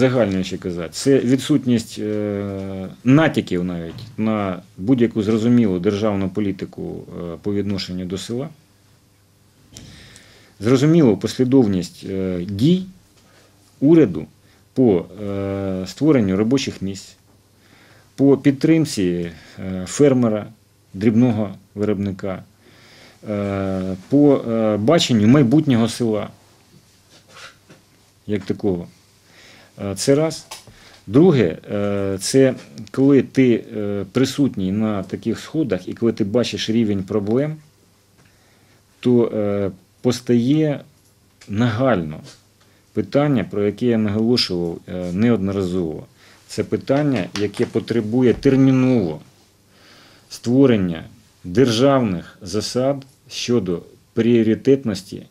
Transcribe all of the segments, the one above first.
узагальнюючи казати, це відсутність е, натяків навіть на будь-яку зрозумілу державну політику е, по відношенню до села. Зрозумілу послідовність е, дій уряду по створенню робочих місць, по підтримці фермера, дрібного виробника, по баченню майбутнього села як такого. Е, Це раз. Друге, е, це коли ти е, присутній на таких сходах і коли ти бачиш рівень проблем, то постає нагально питання, про яке я наголошував неодноразово. Це питання, яке потребує терміново створення державних засад щодо пріоритетності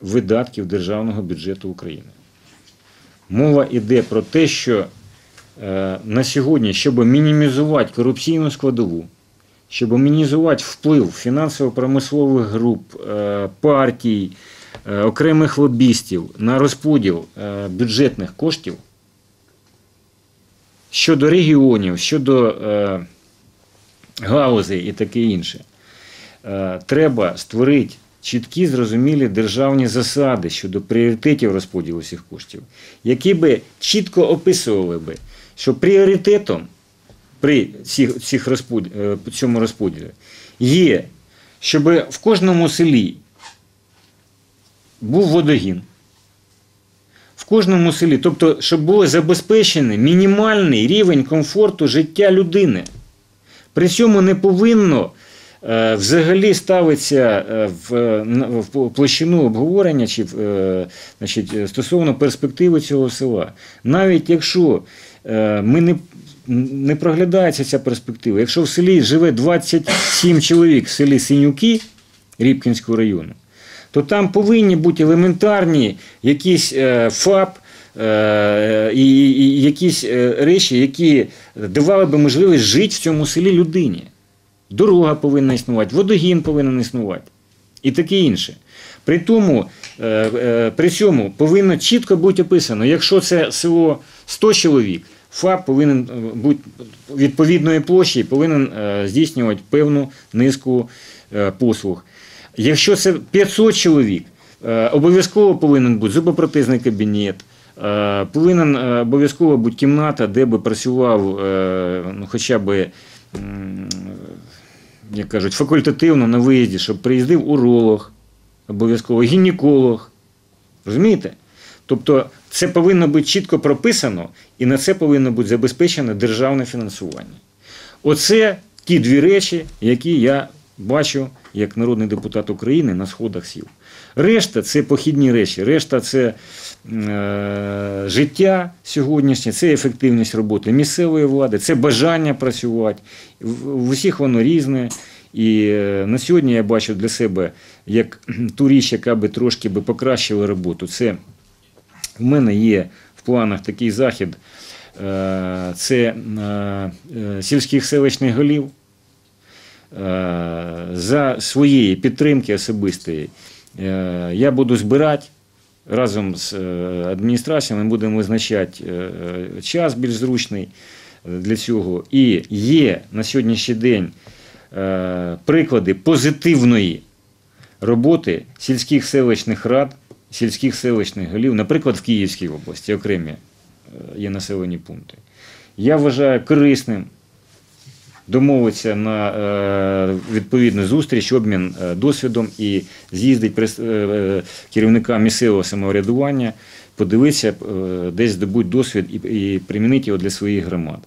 видатків державного бюджету України. Мова йде про те, що е, на сьогодні, щоб мінімізувати корупційну складову, щоб мінімізувати вплив фінансово-промислових груп, е, партій, е, окремих лобістів на розподіл бюджетних коштів щодо регіонів, щодо галузей і таке інше, треба створити чіткі зрозумілі державні засади щодо пріоритетів розподілу цих коштів, які би чітко описували би, що пріоритетом при цих, цих розподіл, е, цьому розподілі є, щоб в кожному селі був водогін. В кожному селі, тобто, щоб був забезпечений мінімальний рівень комфорту життя людини. При цьому не повинно взагалі ставитися е, в, площину обговорення чи е, значить, е, стосовно перспективи цього села. Навіть якщо е, ми не, не проглядається ця перспектива, якщо в селі живе 27 чоловік в селі Синюки Рібкінського району, то там повинні бути елементарні якісь е, ФАП е, і, якісь е, речі, які давали би можливість жити в цьому селі людині. Дорога повинна існувати, водогін повинен існувати і таке інше. При тому, е, е, при цьому повинно чітко бути описано, якщо це село 100 чоловік, ФАП повинен е, бути відповідної площі повинен здійснювати певну низку послуг. Якщо це 500 чоловік, обов'язково повинен бути зубопротезний кабінет, повинен обов'язково бути кімната, де би працював ну, хоча б, як кажуть, факультативно на виїзді, щоб приїздив уролог, обов'язково гінеколог. Розумієте? Тобто це повинно бути чітко прописано, і на це повинно бути забезпечено державне фінансування. Оце ті дві речі, які я бачу як народний депутат України на сходах сіл. Решта це похідні речі, решта це життя сьогоднішнє, це ефективність роботи місцевої влади, це бажання працювати. В, усіх воно різне. І е, на сьогодні я бачу для себе як ту річ, яка би трошки би покращила роботу. Це в мене є в планах такий захід. е, Це е, е, сільських селищних голів. Е, За своєї підтримки особистої е, я буду збирати разом з е, адміністрацією, ми будемо визначати е, час більш зручний е, для цього. І є на сьогоднішній день приклади позитивної роботи сільських селищних рад, сільських селищних голів, наприклад, в Київській області окремі є населені пункти. Я вважаю корисним домовитися на е, відповідну зустріч, обмін е, досвідом і з'їздить е, керівника місцевого самоврядування, подивитися, десь здобуть досвід і примінити його для своїх громад.